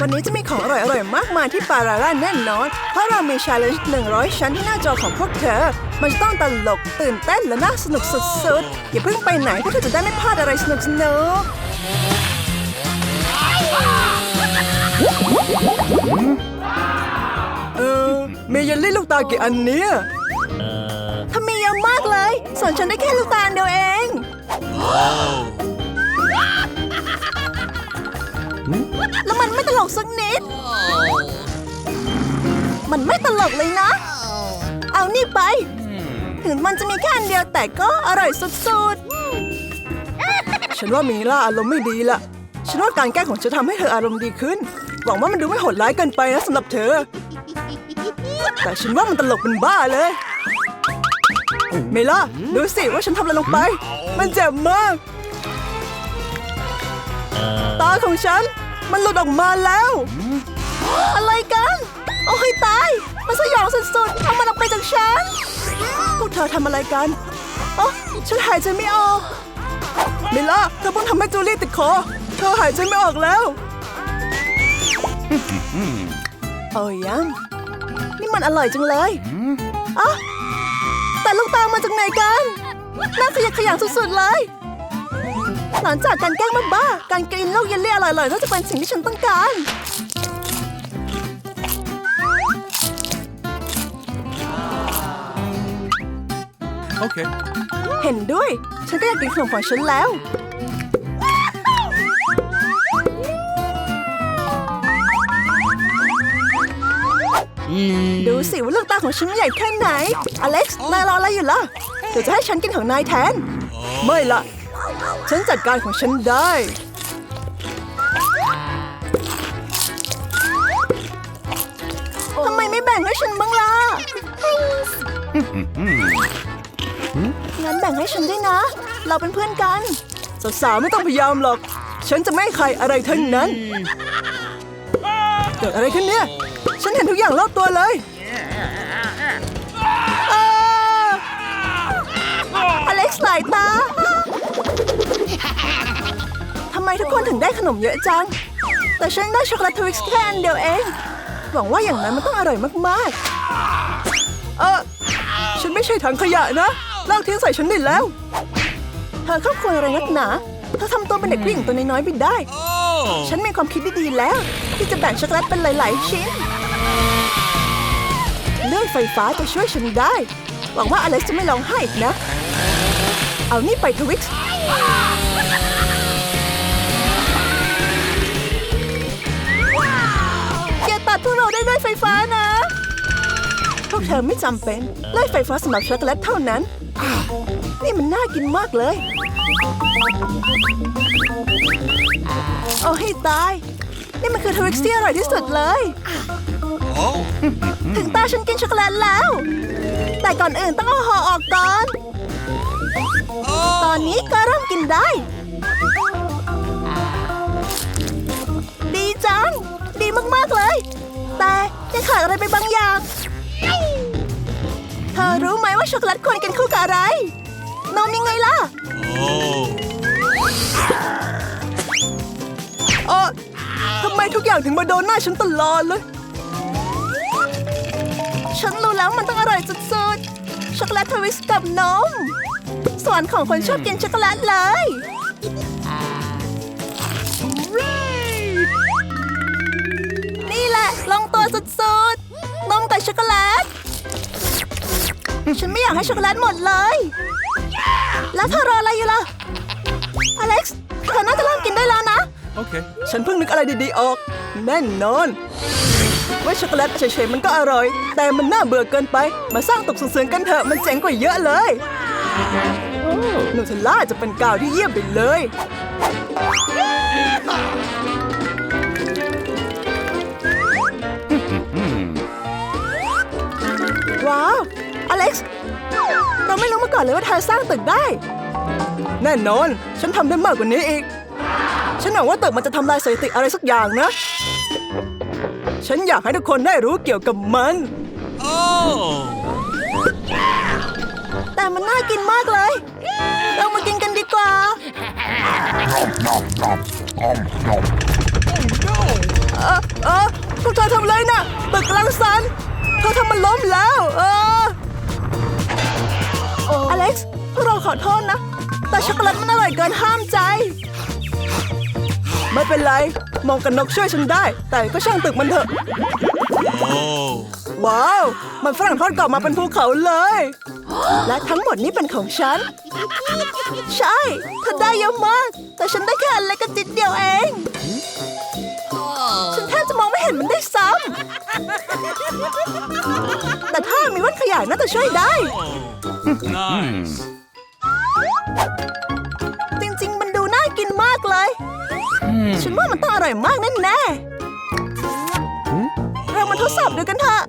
วันนี้จะมีของอร่อยๆ มากมายที่ปาราร่าแน่นอน เพราะเรามีชาเลนจ์100 ชั้นที่หน้าจอของพวกเธอ มันจะต้องตลกตื่นเต้นและน่าสนุกสุดๆ อย่าเพิ่งไปไหนเพื่อเธอจะได้ไม่พลาดอะไรสนุกๆเออมีเยลลี่ลูกตากี่อันเนี้ยทำไมเยอะมากเลยส่วนฉันได้แค่ลูกตาอันเดียวเอง แล้วมันไม่ตลกสักนิด มันไม่ตลกเลยนะ เอานี่ไป ถึงมันจะมีแค่อันเดียวแต่ก็อร่อยสุดๆ ฉันว่ามีล่าอารมณ์ไม่ดีละ ฉันว่าการแกล้งของฉันทำให้เธออารมณ์ดีขึ้น หวังว่ามันดูไม่โหดร้ายเกินไปนะสำหรับเธอ แต่ฉันว่ามันตลกเป็นบ้าเลย เมล่าดูสิว่าฉันทำอะไรลงไป มันเจ็บมากตาของฉัน มันหลุดออกมาแล้ว อะไรกัน โอ้ยตาย มันสยองสุดๆ เอามันออกไปจากฉัน พวกเธอทำอะไรกันโอ้ฉันหายใจไม่ออก มิลล่าเธอเพิ่งทำให้จูลี่ติดคอ เธอหายใจไม่ออกแล้วโอ้ยยัง นี่มันอร่อยจังเลยอะแต่ลูกตามาจากไหนกัน น่าขยะแขยงสุดๆเลย หลังจากการแกล้งบ้าๆการกินลูกเยลลี่อร่อยๆก็จะเป็นสิ่งที่ฉันต้องการ Okay. เห็นด้วย ฉันก็อยากกินขนมของฉันแล้ว ดูสิว่าลูกตาของฉันใหญ่แค่ไหน อเล็กซ์ นายรออะไรอยู่ล่ะ เดี๋ยวจะให้ฉันกินของนายแทน ไม่ละ ฉันจัดการของฉันได้ ทำไมไม่แบ่งให้ฉันบ้างล่ะ งั้นแบ่งให้ฉันด้วยนะ เราเป็นเพื่อนกัน สาวๆไม่ต้องพยายามหรอก ฉันจะไม่ให้ใครอะไรทั้งนั้น เกิดอะไรขึ้นเนี่ย ฉันเห็นทุกอย่างรอบตัวเลยอ้าอเล็กซ์หลายตา ทำไมทุกคนถึงได้ขนมเยอะจัง แต่ฉันได้ช็อกโกแลตทวิกซ์แค่อันเดียวเอง หวังว่าอย่างนั้นมันต้องอร่อยมากๆ เออฉันไม่ใช่ถังขยะนะลากทิ้งใส่ฉันได้แล้ว เธอครอบครัวอะไรนักหนาเธอทำตัวเป็นเด็กผู้หญิงตัวน้อยๆไปได้ Oh. ฉันมีความคิดดีๆแล้ว ที่จะแบ่งช็อกโกแลตเป็นหลาย ๆ ชิ้น เลื่อยไฟฟ้าจะช่วยฉันได้ หวังว่าอเล็กซ์จะไม่ร้องไห้อีกนะ เอานี่ไปทวิกซ์อย่าตัดพวกเราได้ด้วยไฟฟ้านะ พวกเธอไม่จำเป็นเลื่อยไฟฟ้าสำหรับช็อกโกแลตเท่านั้น นี่มันน่ากินมากเลยโอ้ให้ตาย นี่มันคือทวิกซ์ที่อร่อยที่สุดเลย Oh. ถึงตาฉันกินช็อกโกแลตแล้ว แต่ก่อนอื่นต้องเอาห่อออกก่อน ตอนนี้ก็เริ่มกินได้ ดีจัง ดีมากๆเลย แต่ยังขาดอะไรไปบางอย่าง เธอรู้ไหมว่าช็อกโกแลตควรกินคู่กับอะไร นมยังไงล่ะ Oh. เออทำไมทุกอย่างถึงมาโดนหน้าฉันตลอดเลย ฉันรู้แล้วมันต้องอร่อยสุดๆ ช็อกโกแลตทวิสต์กับนม สวรรค์ของคนชอบกินช็อกโกแลตเลยนี่แหละ ลงตัวสุดๆนมกับช็อกโกแลต ฉันไม่อยากให้ช็อกโกแลตหมดเลย แล้วเธอรออะไรอยู่ล่ะ อเล็กซ์ เธอน่าจะเริ่มกินได้แล้วนะ Okay. ฉันเพิ่งนึกอะไรดีๆออก แน่นอน ว่าช็อกโกแลตเฉยๆมันก็อร่อย แต่มันน่าเบื่อเกินไป มาสร้างตกสุนเสืองกันเถอะ มันเจ๋งกว่าเยอะเลย โนเทลล่าจะเป็นกาวที่เยี่ยมไปเลย ว้าว อเล็กซ์ เราไม่รู้มาก่อนเลยว่าเธอสร้างตึกได้ แน่นอน ฉันทำได้มากกว่านี้อีก ฉันหวังว่าตึกมันจะทำลายสถิติอะไรสักอย่างนะ ฉันอยากให้ทุกคนได้รู้เกี่ยวกับมัน Oh. แต่มันน่ากินมากเลย เรามากินกันดีกว่า Oh no. เอ่อวกเธอทำอะไรนะตึกกำลังสั่นเธอทำมันล้มแล้ว เอออเล็กซ์พวกเราขอโทษนะ แต่ช็อกโกแลตมันอร่อยเกินห้ามใจ ไม่เป็นไร มองกันนกช่วยฉันได้ แต่ก็ช่างตึกมันเถอะ Oh. ว้าว มันฝรั่งทอดกรอบมาเป็นภูเขาเลย และทั้งหมดนี้เป็นของฉัน ใช่เธอได้เยอะมาก แต่ฉันได้แค่อันเล็กกระจิตเดียวเอง ฉันแทบจะมองไม่เห็นมันได้ซ้ำ แต่ถ้ามีแว่นขยายน่าจะช่วยได้ Nice. จริงๆ มันดูน่ากินมากเลย ฉันว่ามันต้องอร่อยมากแน่ๆเรามาทดสอบดูกันเถอะ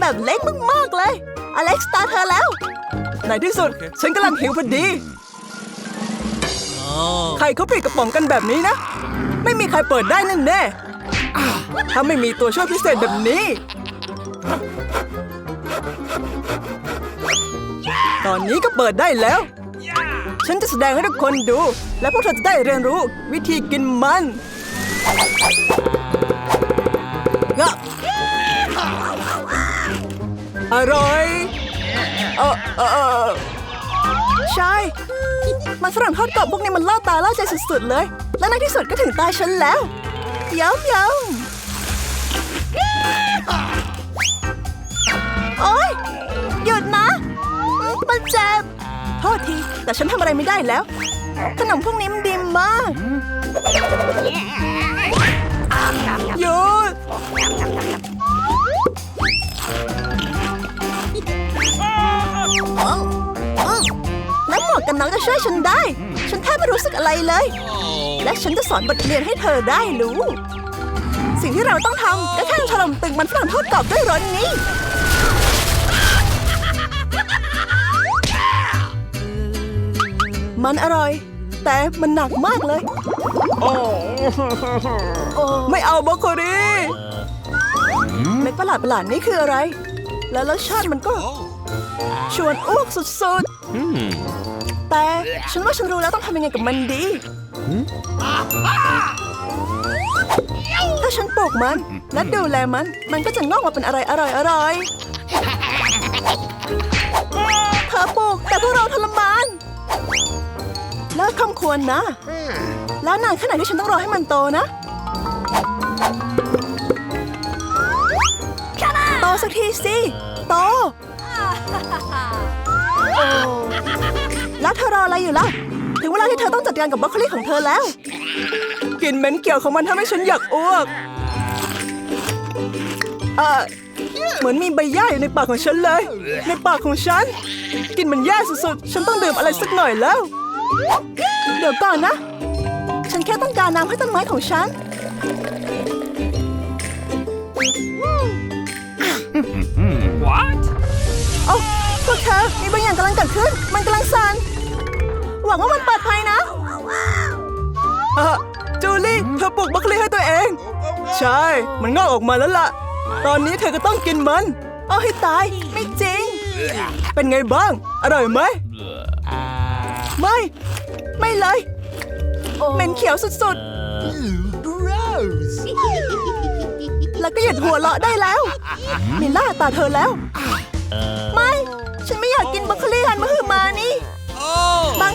แบบเล็กมากๆเลย อเล็กซ์ตาเธอแล้ว ในที่สุด ฉันกำลังหิวพอดี ใครเขาปิดกระป๋องกันแบบนี้นะ ไม่มีใครเปิดได้แน่แน่ๆถ้าไม่มีตัวช่วยพิเศษแบบนี้ ตอนนี้ก็เปิดได้แล้ว ฉันจะแสดงให้ทุกคนดู และพวกเธอจะได้เรียนรู้วิธีกินมัน อร่อยเออเออเอใช่ มันฝรั่งทอดกรอบพวกนี้มันล่อตาล่อใจสุดๆเลย และในที่สุดก็ถึงตาฉันแล้วยำยำโอ๊ย หยุดนะมมันเจ็บโทษที แต่ฉันทำอะไรไม่ได้แล้ว ขนมพวกนี้มันดีมากหยุด รู้สึกอะไรเลย และฉันจะสอนบทเรียนให้เธอได้รู้ สิ่งที่เราต้องทำก็แค่ถล่มตึกมันฝรั่งทอดกรอบด้วยรถนี้มันอร่อย แต่มันหนักมากเลย ไม่เอาบรอกโคลีเม็ดประหลาดประหลาดๆนี่คืออะไร แล้วรสชาติมันก็ Oh. ชวนอ้วกสุดๆ แต่ฉันว่าฉันรู้แล้วต้องทำยังไงกับมันดีถ้าฉันปลูกมัน และดูแลมัน มันก็จะงอกมาเป็นอะไรอร่อยอร่อยๆเธอปลูกแต่พวกเราทรมานแล้วคำควรนะ แล้วนานแค่ไหนที่ฉันต้องรอให้มันโตนะโตสักทีสิ โต แล้วเธอรออะไรอยู่ล่ะ ถึงเวลาที่เธอต้องจัดการกับบรอกโคลีของเธอแล้ว กลิ่นเหม็นเกี่ยวของมันทำให้ฉันอยากอ้วก เออเหมือนมีใบหญ้าอยู่ในปากของฉันเลย ในปากของฉันกลิ่นมันแย่สุดๆ ฉันต้องดื่มอะไรสักหน่อยแล้ว เดี๋ยวก่อนนะ ฉันแค่ต้องการน้ำให้ต้นไม้ของฉัน What? โอ้พวกเธอมีบางอย่างกำลังเกิดขึ้น มันกำลังสั่นห วังว่ามันปลอดภัยนะเออจูลี่ เธอปลูกบรอกโคลีให้ตัวเอง ใช่ มันงอกออกมาแล้วล่ะ ตอนนี้เธอก็ต้องกินมัน เอาให้ตาย ไม่จริง เป็นไงบ้าง อร่อยไหม ไม่ ไม่เลยเหม็นเขียวสุดๆ แล้วก็หยุดหัวเราะได้แล้ว มิล่าตาเธอแล้ว ไม่ ฉันไม่อยากกินบรอกโคลีหันมาหือมานี่ Oh. บาง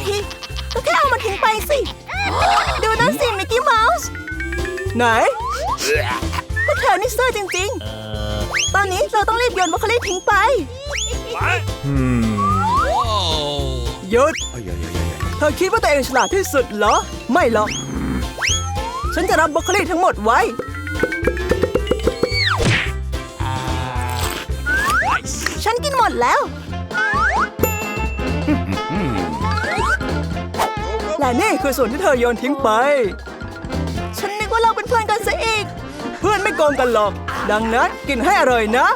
ทีก็แค่เอามันทิ้งไปสิ ดูนั่นสิมิกกี้เมาส์ ไหนพวกเธอนี่ซื่อจริง ๆ ตอนนี้เราต้องรีบโยนบรอกโคลีทิ้งไป What? Oh. หยุด เธอคิดว่าตัวเองฉลาดที่สุดเหรอ ไม่หรอก ฉันจะรับบรอกโคลีทั้งหมดไว้ แต่นี่คือส่วนที่เธอโยนทิ้งไป ฉันนึกว่าเราเป็นเพื่อนกันซะอีก เพื่อนไม่โกงกันหรอก ดังนั้นกินให้อร่อยนะ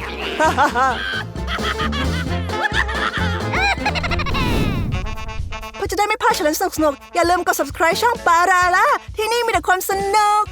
เพื่อจะได้ไม่พลาดเฉลยสนุกๆอย่าลืมกด subscribe ช่องปาราล่ะที่นี่มีแต่ความสนุก